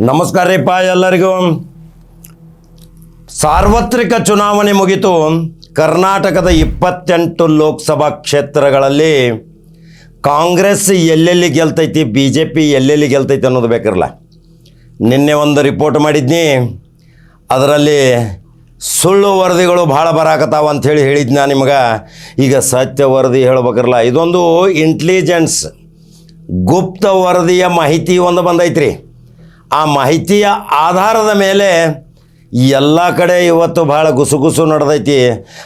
ನಮಸ್ಕಾರ ರೀಪ್ಪ ಎಲ್ಲರಿಗೂ. ಸಾರ್ವತ್ರಿಕ ಚುನಾವಣೆ ಮುಗಿತು. ಕರ್ನಾಟಕದ ಇಪ್ಪತ್ತೆಂಟು ಲೋಕಸಭಾ ಕ್ಷೇತ್ರಗಳಲ್ಲಿ ಕಾಂಗ್ರೆಸ್ ಎಲ್ಲೆಲ್ಲಿ ಗೆಲ್ತೈತಿ ಬಿ ಜೆ ಪಿ ಎಲ್ಲೆಲ್ಲಿ ಗೆಲ್ತೈತಿ ಅನ್ನೋದು ಬೇಕಿರಲ್ಲ. ನಿನ್ನೆ ಒಂದು ರಿಪೋರ್ಟ್ ಮಾಡಿದ್ನಿ. ಅದರಲ್ಲಿ ಸುಳ್ಳು ವರದಿಗಳು ಭಾಳ ಬರಾಕತ್ತಾವ ಅಂಥೇಳಿ ಹೇಳಿದ್ನ ನಿಮ್ಗೆ. ಈಗ ಸತ್ಯ ವರದಿ ಹೇಳ್ಬೇಕಿರಲ್ಲ. ಇದೊಂದು ಇಂಟೆಲಿಜೆನ್ಸ್ ಗುಪ್ತ ವರದಿಯ ಮಾಹಿತಿ ಒಂದು ಬಂದೈತ್ರಿ. ಆ ಮಾಹಿತಿಯ ಆಧಾರದ ಮೇಲೆ ಎಲ್ಲ ಕಡೆ ಇವತ್ತು ಭಾಳ ಗುಸುಗುಸು ನಡೆದೈತಿ.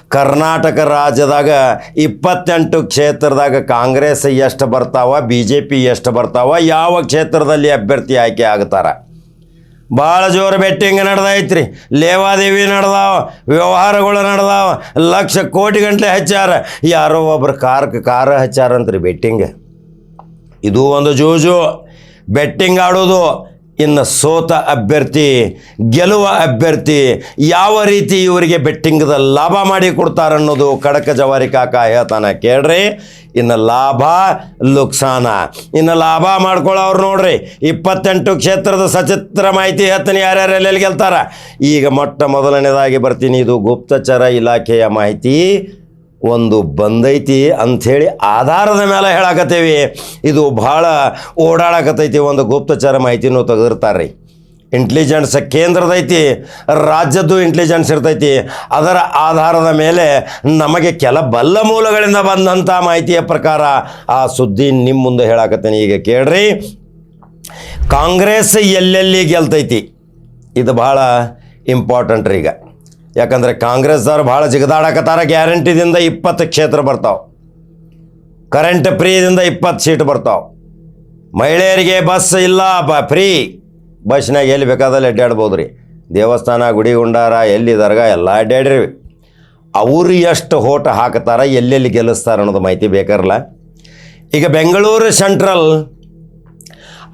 ಕರ್ನಾಟಕ ರಾಜ್ಯದಾಗ ಇಪ್ಪತ್ತೆಂಟು ಕ್ಷೇತ್ರದಾಗ ಕಾಂಗ್ರೆಸ್ ಎಷ್ಟು ಬರ್ತಾವ ಬಿ ಜೆ ಪಿ ಎಷ್ಟು ಬರ್ತಾವ, ಯಾವ ಕ್ಷೇತ್ರದಲ್ಲಿ ಅಭ್ಯರ್ಥಿ ಆಯ್ಕೆ ಆಗ್ತಾರ? ಭಾಳ ಜೋರು ಬೆಟ್ಟಿಂಗ್ ನಡೆದೈತ್ರಿ. ಲೇವಾದೇವಿ ನಡೆದಾವ, ವ್ಯವಹಾರಗಳು ನಡೆದಾವ, ಲಕ್ಷ ಕೋಟಿ ಗಂಟಲೆ ಹಚ್ಚಾರ. ಯಾರೋ ಒಬ್ರು ಕಾರ್ ಕಾರ ಹಚ್ಚಾರಂತ್ರಿ ಬೆಟ್ಟಿಂಗ್ ಇದು ಒಂದು ಜೂಜು. ಬೆಟ್ಟಿಂಗ್ ಆಡೋದು ಇನ್ನು ಸೋತ ಅಭ್ಯರ್ಥಿ, ಗೆಲುವ ಅಭ್ಯರ್ಥಿ ಯಾವ ರೀತಿ ಇವರಿಗೆ ಬೆಟ್ಟಿಂಗದ ಲಾಭ ಮಾಡಿ ಅನ್ನೋದು ಕಡಕ ಜವಾರಿ ಕಾಕ ಹೇಳ್ತಾನ ಕೇಳ್ರಿ. ಇನ್ನು ಲಾಭ, ಲುಕ್ಸಾನ. ಇನ್ನು ಲಾಭ ಮಾಡ್ಕೊಳ್ಳೋರು ನೋಡ್ರಿ. ಇಪ್ಪತ್ತೆಂಟು ಕ್ಷೇತ್ರದ ಸಚಿತ್ರ ಮಾಹಿತಿ ಹೇಳ್ತೀನಿ ಯಾರ್ಯಾರು ಎಲ್ಲೆಲ್ಲಿ ಗೆಲ್ತಾರ. ಈಗ ಮೊಟ್ಟ ಮೊದಲನೇದಾಗಿ ಬರ್ತೀನಿ. ಇದು ಗುಪ್ತಚರ ಇಲಾಖೆಯ ಮಾಹಿತಿ. ಒಂದು ಬಂದೈತಿ ಅಂಥೇಳಿ ಆಧಾರದ ಮೇಲೆ ಹೇಳಕತ್ತೇವಿ. ಇದು ಭಾಳ ಓಡಾಡಕತ್ತೈತಿ ಒಂದು ಗುಪ್ತಚರ ಮಾಹಿತಿನೂ ತೆಗೆದಿರ್ತಾರೆ ರೀ ಇಂಟೆಲಿಜೆನ್ಸ್ ಕೇಂದ್ರದೈತಿ ರಾಜ್ಯದ್ದು ಇಂಟೆಲಿಜೆನ್ಸ್ ಇರ್ತೈತಿ. ಅದರ ಆಧಾರದ ಮೇಲೆ ನಮಗೆ ಕೆಲ ಬಲ್ಲ ಮೂಲಗಳಿಂದ ಬಂದಂಥ ಮಾಹಿತಿಯ ಪ್ರಕಾರ ಆ ಸುದ್ದಿ ನಿಮ್ಮ ಮುಂದೆ ಹೇಳಕತ್ತೀನಿ. ಈಗ ಕೇಳ್ರಿ, ಕಾಂಗ್ರೆಸ್ ಎಲ್ಲೆಲ್ಲಿ ಗೆಲ್ತೈತಿ? ಇದು ಭಾಳ ಇಂಪಾರ್ಟೆಂಟ್ ರೀ ಈಗ. ಯಾಕಂದರೆ ಕಾಂಗ್ರೆಸ್ದವ್ರು ಭಾಳ ಜಿಗದಾಡಕತ್ತಾರ, ಗ್ಯಾರಂಟಿದಿಂದ ಇಪ್ಪತ್ತು ಕ್ಷೇತ್ರ ಬರ್ತಾವೆ. ಕರೆಂಟ್ ಫ್ರೀದಿಂದ ಇಪ್ಪತ್ತು ಸೀಟ್ ಬರ್ತಾವೆ. ಮಹಿಳೆಯರಿಗೆ ಬಸ್ ಇಲ್ಲ, ಬ ಫ್ರೀ ಬಸ್ನಾಗ ಎಲ್ಲಿ ಬೇಕಾದಲ್ಲಿ ಅಡ್ಡಾಡ್ಬೋದು ರೀ ದೇವಸ್ಥಾನ, ಗುಡಿ, ಗುಂಡಾರ, ಎಲ್ಲಿ ದರ್ಗಾ, ಎಲ್ಲ ಅಡ್ಡಾಡ್ರಿ. ಅವರು ಎಷ್ಟು ಹೋಟ ಹಾಕ್ತಾರ ಎಲ್ಲೆಲ್ಲಿ ಗೆಲ್ಲಿಸ್ತಾರ ಅನ್ನೋದು ಮಾಹಿತಿ ಬೇಕಾರಲ್ಲ ಈಗ ಬೆಂಗಳೂರು ಸೆಂಟ್ರಲ್,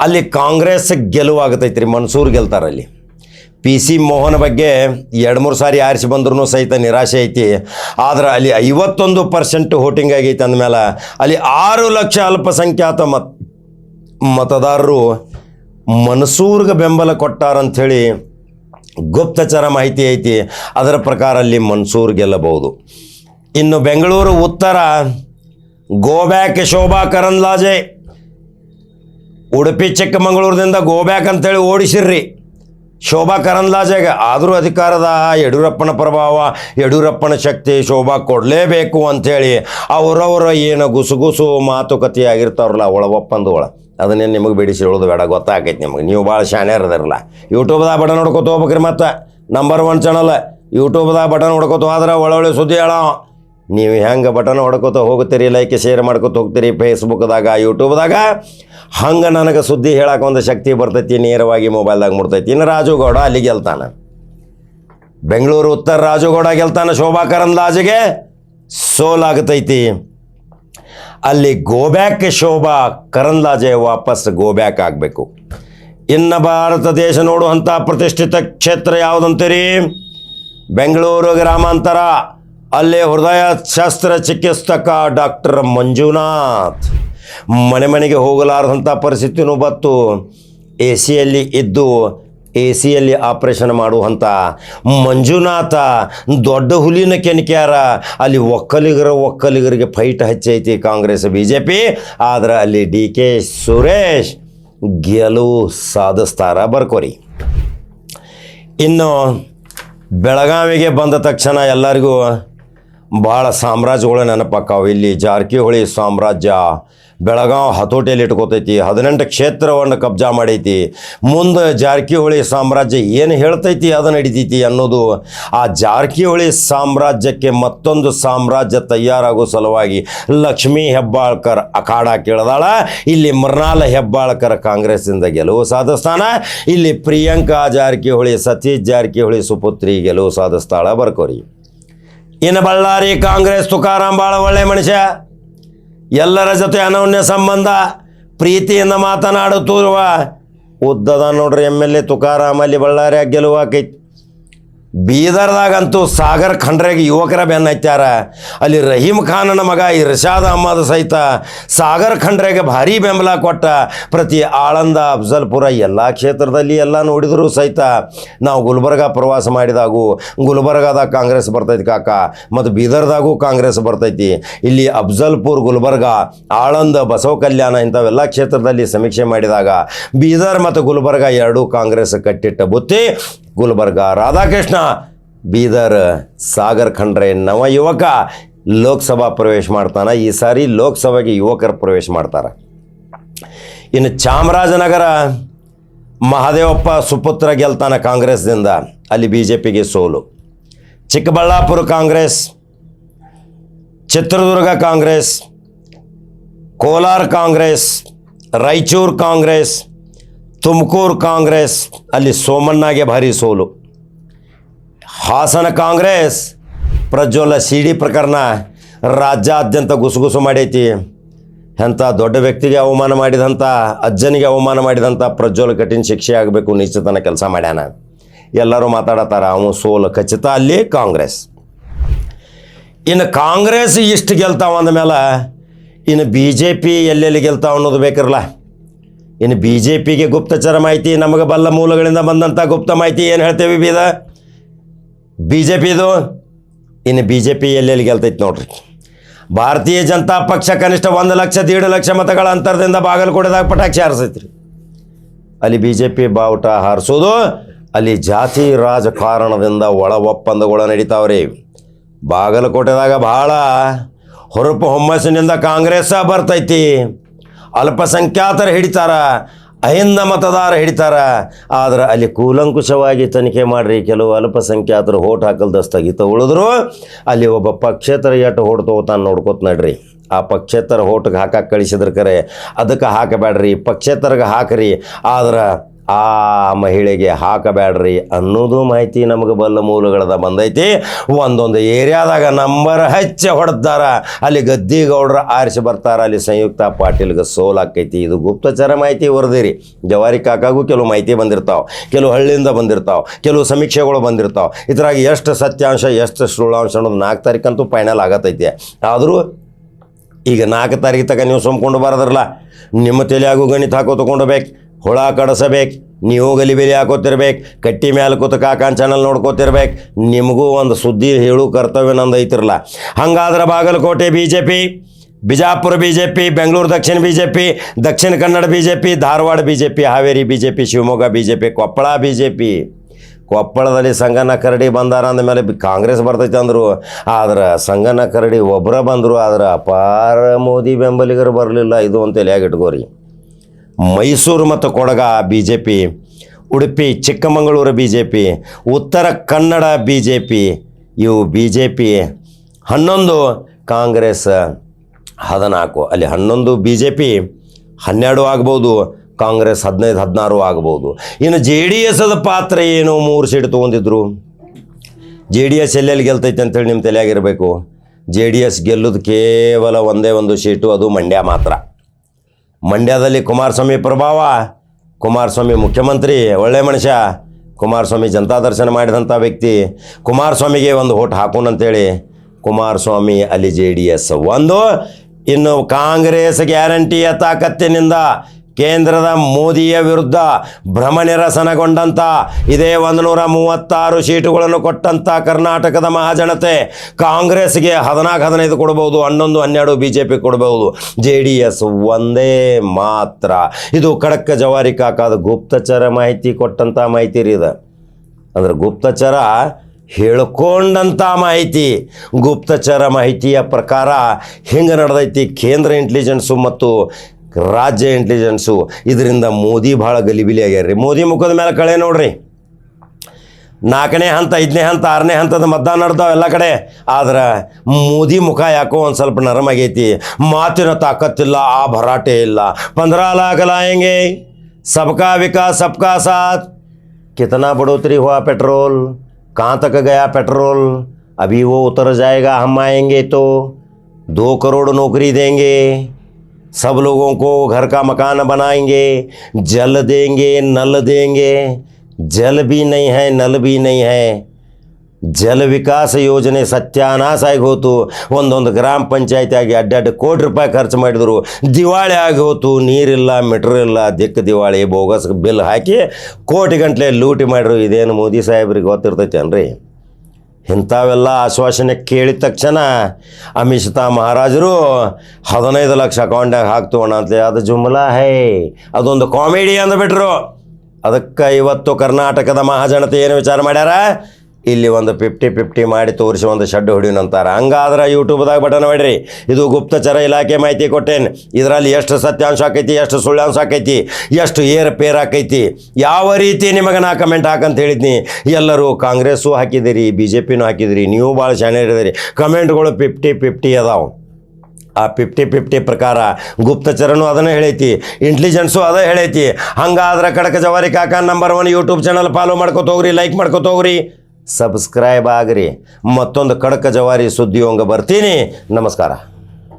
ಅಲ್ಲಿ ಕಾಂಗ್ರೆಸ್ ಗೆಲುವಾಗತೈತಿ ರೀ ಮನ್ಸೂರ್ ಗೆಲ್ತಾರೆ ಅಲ್ಲಿ. ಪಿ ಸಿ ಮೋಹನ್ ಬಗ್ಗೆ ಎರಡು ಮೂರು ಸಾರಿ ಆರಿಸಿ ಬಂದ್ರೂ ಸಹಿತ ನಿರಾಶೆ ಐತಿ. ಆದ್ರೆ ಅಲ್ಲಿ ಐವತ್ತೊಂದು ಪರ್ಸೆಂಟ್ ವೋಟಿಂಗ್ ಆಗೈತೆ ಅಂದಮೇಲೆ ಅಲ್ಲಿ ಆರು ಲಕ್ಷ ಅಲ್ಪಸಂಖ್ಯಾತ ಮತ್, ಮತದಾರರು ಮನ್ಸೂರ್ಗೆ ಬೆಂಬಲ ಕೊಟ್ಟಾರಂಥೇಳಿ ಗುಪ್ತಚರ ಮಾಹಿತಿ ಐತಿ. ಅದರ ಪ್ರಕಾರ ಅಲ್ಲಿ ಮನ್ಸೂರ್ ಗೆಲ್ಲಬಹುದು. ಇನ್ನು ಬೆಂಗಳೂರು ಉತ್ತರ ಗೋಬ್ಯಾಕ್ ಶೋಭಾ ಕರಂದ್ಲಾಜೆ. ಉಡುಪಿ, ಚಿಕ್ಕಮಗಳೂರದಿಂದ ಗೋಬ್ಯಾಕ್ ಅಂತೇಳಿ ಓಡಿಸಿರ್ರಿ. ಶೋಭಾ ಕರಂದ್ಲಾಜೆಗೆ ಆದರೂ ಅಧಿಕಾರದ ಯಡಿಯೂರಪ್ಪನ ಪ್ರಭಾವ, ಯಡಿಯೂರಪ್ಪನ ಶಕ್ತಿ ಶೋಭಾ ಕೊಡಲೇಬೇಕು ಅಂಥೇಳಿ ಅವರವರ ಏನು ಗುಸುಗುಸು ಮಾತುಕತೆ ಆಗಿರ್ತಾವ್ರಲ್ಲ ಒಳ ಒಪ್ಪಂದು ಒಳ ಅದನ್ನೇ ನಿಮಗೆ ಬಿಡಿಸಿ ಹೇಳೋದು ಬೇಡ, ಗೊತ್ತಾಗೈತೆ ನಿಮಗೆ. ನೀವು ಭಾಳ ಶಾಣ್ಯರದಿರಲ್ಲ ಯೂಟ್ಯೂಬ್ದಾಗ ಬಟನ್ ನೋಡ್ಕೊತ ಹೋಗ್ಬೇಕ್ರಿ ಮತ್ತೆ. ನಂಬರ್ ಒನ್ ಚಾನಲ್ ಯೂಟ್ಯೂಬ್ದಾಗ ಬಟನ್ ನೋಡ್ಕೊತ ಹೋದ್ರೆ ಒಳ್ಳೊಳ್ಳೆ ಸುದ್ದಿ ಹೇಳೋ ನೀವು ಹೆಂಗೆ ಬಟನ್ ಹೊಡ್ಕೋತ ಹೋಗ್ತೀರಿ ಲೈಕ್ ಶೇರ್ ಮಾಡ್ಕೊತ ಹೋಗ್ತೀರಿ ಫೇಸ್ಬುಕ್ದಾಗ ಯೂಟ್ಯೂಬ್ದಾಗ ಹಂಗೆ ನನಗೆ ಸುದ್ದಿ ಹೇಳಕ್ಕೆ ಒಂದು ಶಕ್ತಿ ಬರ್ತೈತಿ, ನೇರವಾಗಿ ಮೊಬೈಲ್ದಾಗ ಮುಡ್ತೈತಿ ಇನ್ನು ರಾಜುಗೌಡ ಅಲ್ಲಿ ಗೆಲ್ತಾನೆ. ಬೆಂಗಳೂರು ಉತ್ತರ ರಾಜುಗೌಡ ಗೆಲ್ತಾನೆ, ಶೋಭಾ ಕರಂದ್ಲಾಜೆಗೆ ಸೋಲಾಗತೈತಿ ಅಲ್ಲಿ ಗೋಬ್ಯಾಕ್ ಶೋಭಾ ಕರಂದ್ಲಾಜೆ ವಾಪಸ್ ಗೋಬ್ಯಾಕ್ ಆಗಬೇಕು. ಇನ್ನು ಭಾರತ ದೇಶ ನೋಡುವಂಥ ಪ್ರತಿಷ್ಠಿತ ಕ್ಷೇತ್ರ ಯಾವುದಂತೀರಿ? ಬೆಂಗಳೂರು ಗ್ರಾಮಾಂತರ. ಅಲ್ಲಿ ಹೃದಯ ಶಸ್ತ್ರ ಚಿಕಿತ್ಸಕ ಡಾಕ್ಟರ್ ಮಂಜುನಾಥ್. ಮನೆ ಮನೆಗೆ ಹೋಗಲಾರದಂಥ ಪರಿಸ್ಥಿತಿನೂ ಬತ್ತು ಎ ಸಿಯಲ್ಲಿ ಇದ್ದು ಎ ಸಿಯಲ್ಲಿ ಆಪರೇಷನ್ ಮಾಡುವಂಥ ಮಂಜುನಾಥ, ದೊಡ್ಡ ಹುಲಿನ ಕೆಣಕ್ಯಾರ. ಅಲ್ಲಿ ಒಕ್ಕಲಿಗರ ಒಕ್ಕಲಿಗರಿಗೆ ಫೈಟ್ ಹಚ್ಚೈತಿ ಕಾಂಗ್ರೆಸ್ ಬಿ ಜೆ ಪಿ ಆದ್ರೆ ಅಲ್ಲಿ ಡಿ ಕೆ ಸುರೇಶ್ ಗೆಲುವು ಸಾಧಿಸ್ತಾರ ಬರ್ಕೋರಿ. ಇನ್ನು ಬೆಳಗಾವಿಗೆ ಬಂದ ತಕ್ಷಣ ಎಲ್ಲರಿಗೂ ಭಾಳ ಸಾಮ್ರಾಜ್ಯಗಳು ನೆನಪಾಕಾವು ಇಲ್ಲಿ ಜಾರಕಿಹೊಳಿ ಸಾಮ್ರಾಜ್ಯ ಬೆಳಗಾವ್ ಹತೋಟಿಯಲ್ಲಿ ಇಟ್ಕೋತೈತಿ, ಹದಿನೆಂಟು ಕ್ಷೇತ್ರವನ್ನು ಕಬ್ಜಾ ಮಾಡೈತಿ. ಮುಂದೆ ಜಾರಕಿಹೊಳಿ ಸಾಮ್ರಾಜ್ಯ ಏನು ಹೇಳ್ತೈತಿ, ಅದು ನಡೀತೈತಿ ಅನ್ನೋದು ಆ ಜಾರಕಿಹೊಳಿ ಸಾಮ್ರಾಜ್ಯಕ್ಕೆ ಮತ್ತೊಂದು ಸಾಮ್ರಾಜ್ಯ ತಯಾರಾಗೋ ಸಲುವಾಗಿ ಲಕ್ಷ್ಮೀ ಹೆಬ್ಬಾಳ್ಕರ್ ಅಖಾಡ ಕೇಳ್ದಾಳ. ಇಲ್ಲಿ ಮೃಣಾಲ ಹೆಬ್ಬಾಳ್ಕರ್ ಕಾಂಗ್ರೆಸ್ಸಿಂದ ಗೆಲುವು ಸಾಧಿಸ್ತಾನ. ಇಲ್ಲಿ ಪ್ರಿಯಾಂಕಾ ಜಾರಕಿಹೊಳಿ, ಸತೀಶ್ ಜಾರಕಿಹೊಳಿ ಸುಪುತ್ರಿ ಗೆಲುವು ಸಾಧಿಸ್ತಾಳ ಬರ್ಕೋರಿ. ಇನ್ನು ಬಳ್ಳಾರಿ ಕಾಂಗ್ರೆಸ್ ತುಕಾರಾಮ್ ಭಾಳ ಒಳ್ಳೆ ಮನುಷ್ಯ. ಎಲ್ಲರ ಜೊತೆ ಅನೌನ್ಯ ಸಂಬಂಧ, ಪ್ರೀತಿಯಿಂದ ಮಾತನಾಡುತ್ತಿರುವ ಉದ್ದದ ನೋಡ್ರಿ ಎಂ ಎಲ್ ಎ ತುಕಾರಾಮ್ ಅಲ್ಲಿ ಬಳ್ಳಾರಿಯಾಗ ಗೆಲುವಾಕೈತಿ. ಬೀದರ್ದಾಗಂತೂ ಸಾಗರ್ ಖಂಡ್ರೆಗೆ ಯುವಕರ ಬೆನ್ನ ಅಲ್ಲಿ ರಹೀಮ್ ಖಾನನ ಮಗ ಇರ್ಷಾದ್ ಅಹಮದ್ ಸಹಿತ ಸಾಗರ್ ಖಂಡ್ರೆಗೆ ಭಾರಿ ಬೆಂಬಲ ಕೊಟ್ಟ ಪ್ರತಿ ಆಳಂದ, ಅಫ್ಜಲ್ಪುರ ಎಲ್ಲ ಕ್ಷೇತ್ರದಲ್ಲಿ ಎಲ್ಲ ನೋಡಿದರೂ ಸಹಿತ ನಾವು ಗುಲ್ಬರ್ಗ ಪ್ರವಾಸ ಮಾಡಿದಾಗೂ ಗುಲ್ಬರ್ಗಾದಾಗ ಕಾಂಗ್ರೆಸ್ ಬರ್ತೈತಿ ಕಾಕ, ಮತ್ತು ಬೀದರ್ದಾಗೂ ಕಾಂಗ್ರೆಸ್ ಬರ್ತೈತಿ. ಇಲ್ಲಿ ಅಫ್ಜಲ್ಪುರ್, ಗುಲ್ಬರ್ಗ, ಆಳಂದ, ಬಸವ ಕಲ್ಯಾಣ ಇಂಥವೆಲ್ಲ ಕ್ಷೇತ್ರದಲ್ಲಿ ಸಮೀಕ್ಷೆ ಮಾಡಿದಾಗ ಬೀದರ್ ಮತ್ತು ಗುಲ್ಬರ್ಗ ಎರಡೂ ಕಾಂಗ್ರೆಸ್ ಕಟ್ಟಿಟ್ಟ ಬುತ್ತಿ ಗುಲ್ಬರ್ಗ, ರಾಧಾಕೃಷ್ಣ, ಬೀದರ್, ಸಾಗರ್ ಖಂಡ್ರೆ ನವ ಯುವಕ ಲೋಕಸಭಾ ಪ್ರವೇಶ ಮಾಡ್ತಾನೆ. ಈ ಸಾರಿ ಲೋಕಸಭೆಗೆ ಯುವಕರು ಪ್ರವೇಶ ಮಾಡ್ತಾರೆ. ಇನ್ನು ಚಾಮರಾಜನಗರ, ಮಹಾದೇವಪ್ಪ ಸುಪುತ್ರ ಗೆಲ್ತಾನೆ ಕಾಂಗ್ರೆಸ್ದಿಂದ. ಅಲ್ಲಿ ಬಿ ಜೆ ಪಿಗೆ ಸೋಲು. ಚಿಕ್ಕಬಳ್ಳಾಪುರ ಕಾಂಗ್ರೆಸ್, ಚಿತ್ರದುರ್ಗ ಕಾಂಗ್ರೆಸ್, ಕೋಲಾರ ಕಾಂಗ್ರೆಸ್, ರಾಯಚೂರು ಕಾಂಗ್ರೆಸ್ ತುಮಕೂರು ಕಾಂಗ್ರೆಸ್ ಅಲ್ಲಿ ಸೋಮಣ್ಣಗೆ ಭಾರಿ ಸೋಲು. ಹಾಸನ ಕಾಂಗ್ರೆಸ್ ಪ್ರಜ್ವಲ ಸಿ ಡಿ ಪ್ರಕರಣ ರಾಜ್ಯಾದ್ಯಂತ ಗುಸುಗುಸು ಮಾಡೈತಿ. ಎಂಥ ದೊಡ್ಡ ವ್ಯಕ್ತಿಗೆ ಅವಮಾನ ಮಾಡಿದಂಥ ಅಜ್ಜನಿಗೆ ಅವಮಾನ ಮಾಡಿದಂಥ ಪ್ರಜ್ವಲ್ ಕಠಿಣ ಶಿಕ್ಷೆ ಆಗಬೇಕು, ನಿಶ್ಚಿತನ ಕೆಲಸ ಮಾಡ್ಯಾನ. ಎಲ್ಲರೂ ಮಾತಾಡತ್ತಾರ, ಅವನು ಸೋಲು ಖಚಿತ ಅಲ್ಲಿ ಕಾಂಗ್ರೆಸ್. ಇನ್ನು ಕಾಂಗ್ರೆಸ್ ಇಷ್ಟು ಗೆಲ್ತಾವ ಅಂದಮೇಲೆ ಇನ್ನು ಬಿ ಜೆ ಪಿ ಎಲ್ಲೆಲ್ಲಿ ಗೆಲ್ತಾವ ಅನ್ನೋದು ಬೇಕಿರಲ್ಲ ಇನ್ನು ಬಿ ಜೆ ಪಿಗೆ ಗುಪ್ತಚರ ಮಾಹಿತಿ ನಮಗೆ ಬಲ್ಲ ಮೂಲಗಳಿಂದ ಬಂದಂಥ ಗುಪ್ತ ಮಾಹಿತಿ ಏನು ಹೇಳ್ತೇವೆ ಬೀದ ಬಿ ಜೆ ಪಿದು ಇನ್ನು ಬಿ ಜೆ ಪಿ ಎಲ್ಲೆಲ್ಲಿ ಗೆಲ್ತೈತಿ ನೋಡ್ರಿ. ಭಾರತೀಯ ಜನತಾ ಪಕ್ಷ ಕನಿಷ್ಠ ಒಂದು ಲಕ್ಷ, ದೀಡು ಲಕ್ಷ ಮತಗಳ ಅಂತರದಿಂದ ಬಾಗಲಕೋಟೆದಾಗ ಪಟಾಕ್ಷಿ ಹಾರಿಸೈತ್ರಿ. ಅಲ್ಲಿ ಬಿ ಜೆ ಪಿ ಬಾವುಟ ಹಾರಿಸೋದು, ಅಲ್ಲಿ ಜಾತಿ ರಾಜಕಾರಣದಿಂದ ಒಳ ಒಪ್ಪಂದಗಳು ನಡೀತಾವ್ರಿ. ಬಾಗಲಕೋಟೆದಾಗ ಭಾಳ ಹೊರಪು ಹೊಮ್ಮಸಿನಿಂದ ಕಾಂಗ್ರೆಸ್ ಬರ್ತೈತಿ. ಅಲ್ಪಸಂಖ್ಯಾತರು ಹಿಡಿತಾರ, ಅಹಿಂದ ಮತದಾರ ಹಿಡಿತಾರ, ಆದ್ರೆ ಅಲ್ಲಿ ಕೂಲಂಕುಷವಾಗಿ ತನಿಖೆ ಮಾಡ್ರಿ, ಕೆಲವು ಅಲ್ಪಸಂಖ್ಯಾತರು ಹೋಟ್ ಹಾಕಲ್ದ ಸ್ಥಗಿತ ಉಳಿದ್ರು, ಅಲ್ಲಿ ಒಬ್ಬ ಪಕ್ಷೇತರ ಎಟ್ಟು ಓಟ್ ತಗೋತಾನೆ ನೋಡ್ಕೋತ ನಡ್ರಿ. ಆ ಪಕ್ಷೇತರ ಹೋಟ್ಗೆ ಹಾಕಕ್ಕೆ ಕಳಿಸಿದ್ರ ಕರೆ, ಅದಕ್ಕೆ ಹಾಕಬೇಡ್ರಿ ಪಕ್ಷೇತರಗೆ ಹಾಕ್ರಿ, ಆದ್ರೆ ಆ ಮಹಿಳೆಗೆ ಹಾಕಬೇಡ್ರಿ ಅನ್ನೋದು ಮಾಹಿತಿ ನಮಗೆ ಬಲ್ಲ ಮೂಲಗಳದ ಬಂದೈತಿ. ಒಂದೊಂದು ಏರಿಯಾದಾಗ ನಂಬರ್ ಹಚ್ಚಿ ಹೊಡೆದಾರ ಅಲ್ಲಿ ಗದ್ದಿಗೌಡ್ರ ಆರಿಸಿ ಬರ್ತಾರ. ಅಲ್ಲಿ ಸಂಯುಕ್ತ ಪಾಟೀಲ್ಗೆ ಸೋಲ್ ಆಕೈತಿ. ಇದು ಗುಪ್ತಚರ ಮಾಹಿತಿ ವರದಿರಿ. ಜವಾರಿ ಕಾಕಾಗೂ ಕೆಲವು ಮಾಹಿತಿ ಬಂದಿರ್ತಾವೆ. ಕೆಲವು ಹಳ್ಳಿಯಿಂದ ಬಂದಿರ್ತಾವೆ. ಕೆಲವು ಸಮೀಕ್ಷೆಗಳು ಬಂದಿರ್ತಾವೆ. ಇದ್ರಾಗ ಎಷ್ಟು ಸತ್ಯಾಂಶ, ಎಷ್ಟು ಸುಳ್ಳಾಂಶ ಅನ್ನೋದು ನಾಲ್ಕು ತಾರೀಕಂತೂ ಫೈನಲ್ ಆಗತೈತಿ. ಆದರೂ ಈಗ ನಾಲ್ಕು ತಾರೀಕು ತಗ ನೀವು ಸುಮ್ಕೊಂಡು ಬಾರದ್ರಲ್ಲ, ನಿಮ್ಮ ತಲೆಯಾಗೂ ಗಣಿತ ಹಾಕೋ ತೊಗೊಂಡ್ಬೇಕು ಹುಳ ಕಡಿಸಬೇಕು, ನೀವು ಗಲಿಬಿಲಿ ಹಾಕೋತಿರ್ಬೇಕು, ಕಟ್ಟಿ ಮ್ಯಾಲೆ ಕೂತು ಕಾಕಾನ್ ಚಾನಲ್ ನೋಡ್ಕೋತಿರ್ಬೇಕು, ನಿಮಗೂ ಒಂದು ಸುದ್ದಿ ಹೇಳು ಕರ್ತವ್ಯ ನಂದು ಐತಿರಲ್ಲ ಹಂಗಾದ್ರೆ Bagalkot B J P Bijapur B J P Bengaluru ದಕ್ಷಿಣ B J P Dakshina Kannada B J P Dharwad B J P Haveri B J P Shivamogga B J P Koppal B J P ಕೊಪ್ಪಳದಲ್ಲಿ ಸಂಗನ ಕರಡಿ ಬಂದಾರ ಅಂದಮೇಲೆ ಕಾಂಗ್ರೆಸ್ ಬರ್ತೈತೆ ಅಂದರು. ಆದ್ರೆ ಸಂಗನ ಕರಡಿ ಒಬ್ಬರ ಬಂದರು, ಆದ್ರೆ ಅಪಾರ ಮೋದಿ ಬೆಂಬಲಿಗರು ಬರಲಿಲ್ಲ ಇದು ಅಂತೇಳಿ ಆಗಿಟ್ಕೋರಿ ಮೈಸೂರು ಮತ್ತು Kodagu B J P Udupi, Chikkamagaluru B J P Uttara Kannada B J P ಇವು ಬಿ ಜೆ ಪಿ ಹನ್ನೊಂದು ಕಾಂಗ್ರೆಸ್, ಹದಿನಾಲ್ಕು. ಅಲ್ಲಿ ಹನ್ನೊಂದು ಬಿ ಜೆ ಪಿ ಹನ್ನೆರಡು ಆಗ್ಬೋದು, ಕಾಂಗ್ರೆಸ್ ಹದಿನೈದು, ಹದಿನಾರು ಆಗ್ಬೋದು. ಇನ್ನು ಜೆ ಡಿ ಎಸ್ದ ಪಾತ್ರ ಏನು? ಮೂರು ಸೀಟ್ ತೊಗೊಂಡಿದ್ರು. ಜೆ ಡಿ ಎಸ್ ಎಲ್ಲೆಲ್ಲಿ ಗೆಲ್ತೈತೆ ಅಂತೇಳಿ ನಿಮ್ಮ ತಲೆಯಾಗಿರಬೇಕು ಜೆ ಡಿ ಎಸ್ ಗೆಲ್ಲೋದು ಕೇವಲ ಒಂದೇ ಒಂದು ಸೀಟು, ಅದು ಮಂಡ್ಯ ಮಾತ್ರ. ಮಂಡ್ಯದಲ್ಲಿ ಕುಮಾರಸ್ವಾಮಿ ಪ್ರಭಾವ, ಕುಮಾರಸ್ವಾಮಿ ಮುಖ್ಯಮಂತ್ರಿ, ಒಳ್ಳೆ ಮನುಷ್ಯ, ಕುಮಾರಸ್ವಾಮಿ ಜನತಾ ದರ್ಶನ ಮಾಡಿದಂಥ ವ್ಯಕ್ತಿ, ಕುಮಾರಸ್ವಾಮಿಗೆ ಒಂದು ಓಟ್ ಹಾಕೋಣ ಅಂತೇಳಿ ಕುಮಾರಸ್ವಾಮಿ ಅಲ್ಲಿ ಜೆ ಡಿ ಎಸ್ ಒಂದು. ಇನ್ನು ಕಾಂಗ್ರೆಸ್ ಗ್ಯಾರಂಟಿಯ ತಾಕತ್ತಿನಿಂದ ಕೇಂದ್ರದ ಮೋದಿಯ ವಿರುದ್ಧ ಭ್ರಮನಿರಸನಗೊಂಡಂಥ ಇದೇ ಒಂದು ನೂರ ಮೂವತ್ತಾರು ಸೀಟುಗಳನ್ನು ಕೊಟ್ಟಂಥ ಕರ್ನಾಟಕದ ಮಹಾಜನತೆ, ಕಾಂಗ್ರೆಸ್ಗೆ ಹದಿನಾಲ್ಕು ಹದಿನೈದು ಕೊಡಬಹುದು ಹನ್ನೊಂದು ಹನ್ನೆರಡು ಬಿ ಜೆ ಪಿ ಕೊಡಬಹುದು ಜೆ ಡಿ ಎಸ್ ಒಂದೇ ಮಾತ್ರ. ಇದು ಖಡಕ್ ಜವಾರಿ ಕಾಕಾದ ಗುಪ್ತಚರ ಮಾಹಿತಿ ಕೊಟ್ಟಂಥ ಮಾಹಿತಿ ರೀ ಇದು. ಅಂದ್ರೆ ಗುಪ್ತಚರ ಹೇಳ್ಕೊಂಡಂಥ ಮಾಹಿತಿ. ಗುಪ್ತಚರ ಮಾಹಿತಿಯ ಪ್ರಕಾರ ಹಿಂಗೆ ನಡೆದೈತಿ ಕೇಂದ್ರ ಇಂಟೆಲಿಜೆನ್ಸು ಮತ್ತು ರಾಜ್ಯ ಇಂಟೆಲಿಜೆನ್ಸು ಇದರಿಂದ ಮೋದಿ ಭಾಳ ಗಲಿಬಿಲಿ ಆಗ್ಯಾರ ಮೋದಿ ಮುಖದ ಮೇಲೆ ಕಳೆ ನೋಡ್ರಿ ನಾಲ್ಕನೇ ಹಂತ ಐದನೇ ಹಂತ ಆರನೇ ಹಂತದ ಮತದಾನ ನಡೆದಾವ ಎಲ್ಲ ಕಡೆ ಆದ್ರೆ ಮೋದಿ ಮುಖ ಯಾಕೋ ಒಂದು ಸ್ವಲ್ಪ ನರಮ್ ಆಗೈತಿ ಮಾತಿನ ತಾಕತ್ತಿಲ್ಲ ಆ ಭರಾಟೆ ಇಲ್ಲ ಪಂದ್ರ ಲಾಖ ಲಾಯಂಗೆ सबका विकास सबका साथ कितना बढ़ोतरी हुआ पेट्रोल कहाँ तक गया पेट्रोल अभी वो उतर जाएगा हम आएंगे तो दो करोड़ नौकरी देंगे सब लोगों को घर का मकान बनाएंगे जल देंगे नल देंगे जल भी नहीं है नल भी नहीं है ಜಲ ವಿಕಾಸ ಯೋಜನೆ ಸತ್ಯಾನಾಶ ಆಗಿ ಹೋತು ಒಂದೊಂದು ಗ್ರಾಮ ಪಂಚಾಯತಿ ಆಗಿ ಅಡ್ಡಡ್ಡ ಕೋಟಿ ರೂಪಾಯಿ ಖರ್ಚು ಮಾಡಿದರು ದಿವಾಳಿ ಆಗಿ ಹೋತು ನೀರಿಲ್ಲ ಮಿಟ್ರ್ ಇಲ್ಲ ದಿಕ್ಕು ದಿವಾಳಿ ಬೋಗಸ್ ಬಿಲ್ ಹಾಕಿ ಕೋಟಿ ಗಂಟ್ಲೆ ಲೂಟಿ ಮಾಡಿರು ಇದೇನು ಮೋದಿ ಸಾಹೇಬ್ರಿಗೆ ಗೊತ್ತಿರ್ತೈತೆ ಅನ್ರಿ ಇಂಥವೆಲ್ಲ ಆಶ್ವಾಸನೆ ಕೇಳಿದ ತಕ್ಷಣ ಅಮಿಷತಾ ಮಹಾರಾಜರು ಹದಿನೈದು ಲಕ್ಷ ಅಕೌಂಟ್ನಾಗ ಹಾಕ್ತೋಣ ಅಂತ ಅದು ಜುಮ್ಲಾ, ಹೇ, ಅದೊಂದು ಕಾಮಿಡಿ ಅಂದ್ಬಿಟ್ರು. ಅದಕ್ಕೆ ಇವತ್ತು ಕರ್ನಾಟಕದ ಮಹಾಜನತೆ ಏನು ವಿಚಾರ ಮಾಡ್ಯಾರ? ಇಲ್ಲಿ ಒಂದು ಫಿಫ್ಟಿ ಫಿಫ್ಟಿ ಮಾಡಿ ತೋರಿಸಿ ಒಂದು ಶೆಡ್ ಹೊಡಿನಂತಾರೆ ಹಂಗಾದ್ರೆ ಯೂಟ್ಯೂಬ್ದಾಗ ಬಟನ್ ಮಾಡಿರಿ. ಇದು ಗುಪ್ತಚರ ಇಲಾಖೆ ಮಾಹಿತಿ ಕೊಟ್ಟೇನು. ಇದರಲ್ಲಿ ಎಷ್ಟು ಸತ್ಯಾಂಶ ಆಕೈತಿ, ಎಷ್ಟು ಸುಳ್ಳಾಂಶ ಆಕೈತಿ, ಎಷ್ಟು ಏರ್ ಪೇರ್ ಆಕೈತಿ, ಯಾವ ರೀತಿ ನಿಮಗೆ ನಾ ಕಮೆಂಟ್ ಹಾಕಂತ ಹೇಳಿದ್ನಿ. ಎಲ್ಲರೂ ಕಾಂಗ್ರೆಸ್ಸು ಹಾಕಿದಿರಿ ಬಿ ಜೆ ಪಿನೂ ಹಾಕಿದಿರಿ, ನೀವು ಭಾಳ ಹಿಡಿದಿರಿ ಕಮೆಂಟ್ಗಳು ಫಿಫ್ಟಿ ಫಿಫ್ಟಿ ಅದಾವೆ. ಆ ಫಿಫ್ಟಿ ಫಿಫ್ಟಿ ಪ್ರಕಾರ ಗುಪ್ತಚರನು ಅದನ್ನು ಹೇಳೈತಿ ಇಂಟೆಲಿಜೆನ್ಸು ಅದ ಹೇಳೈತಿ. ಹಂಗಾದ್ರೆ ಕಡಕ ಜವಾರಿ ಕಾಕ number one YouTube channel follow ಮಾಡ್ಕೋತ ಹೋಗ್ರಿ ಲೈಕ್ ಮಾಡ್ಕೊತ ಹೋಗ್ರಿ. ಸಬ್ಸ್ಕ್ರೈಬ್ ಆಗ್ರಿ. ಮತ್ತೊಂದು ಕಡಕ ಜವಾರಿ ಸುದ್ದಿ ಹಂಗೆ ಬರ್ತೀನಿ. ನಮಸ್ಕಾರ.